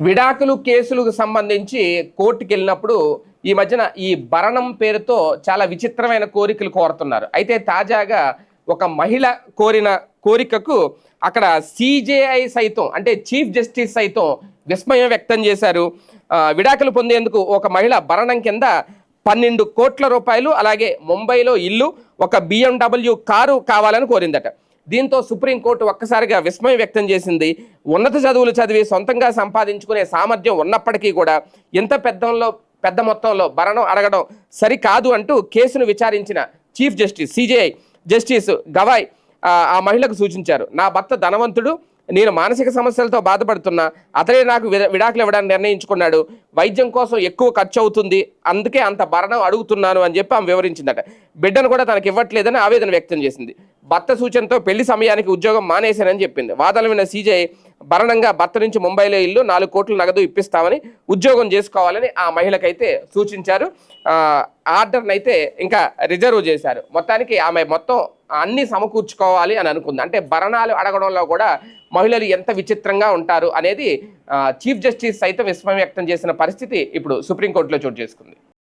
విడాకులు కేసులకు సంబంధించి కోర్టుకు వెళ్ళినప్పుడు ఈ మధ్యన ఈ భరణం పేరుతో చాలా విచిత్రమైన కోరికలు కోరుతున్నారు. అయితే తాజాగా ఒక మహిళ కోరిన కోరికకు అక్కడ సిజేఐ సైతం అంటే చీఫ్ జస్టిస్ సైతం విస్మయం వ్యక్తం చేశారు. విడాకులు పొందేందుకు ఒక మహిళ భరణం కింద పన్నెండు కోట్ల రూపాయలు అలాగే ముంబైలో ఇల్లు ఒక బిఎండబ్ల్యూ కారు కావాలని కోరిందట. దీంతో సుప్రీంకోర్టు ఒక్కసారిగా విస్మయం వ్యక్తం చేసింది. ఉన్నత చదువులు చదివి సొంతంగా సంపాదించుకునే సామర్థ్యం ఉన్నప్పటికీ కూడా ఇంత పెద్దంలో పెద్ద మొత్తంలో భరణం అడగడం సరికాదు అంటూ కేసును విచారించిన chief justice CJI justice Gavai ఆ మహిళకు సూచించారు. నా భర్త ధనవంతుడు నేను మానసిక సమస్యలతో బాధపడుతున్నా. అతనే నాకు విడాకులు ఇవ్వడానికి నిర్ణయించుకున్నాడు. వైద్యం కోసం ఎక్కువ ఖర్చు అవుతుంది. అందుకే అంత భరణం అడుగుతున్నాను అని చెప్పి ఆమె వివరించిందట. బిడ్డను కూడా తనకి ఇవ్వట్లేదని ఆవేదన వ్యక్తం చేసింది. భర్త సూచనతో పెళ్ళి సమయానికి ఉద్యోగం మానేశానని చెప్పింది. వాదనలు విన్న సీజే భరణంగా భర్త నుంచి ముంబైలో ఇల్లు నాలుగు కోట్ల నగదు ఇప్పిస్తామని ఉద్యోగం చేసుకోవాలని ఆ మహిళకైతే సూచించారు. ఆర్డర్ని అయితే ఇంకా రిజర్వ్ చేశారు. మొత్తానికి ఆమె మొత్తం అన్ని సమకూర్చుకోవాలి అని అనుకుంది. అంటే భరణాలు అడగడంలో కూడా మహిళలు ఎంత విచిత్రంగా ఉంటారు అనేది చీఫ్ జస్టిస్ సైతం విస్మయం వ్యక్తం చేసిన పరిస్థితి ఇప్పుడు సుప్రీంకోర్టులో చోటు చేసుకుంది.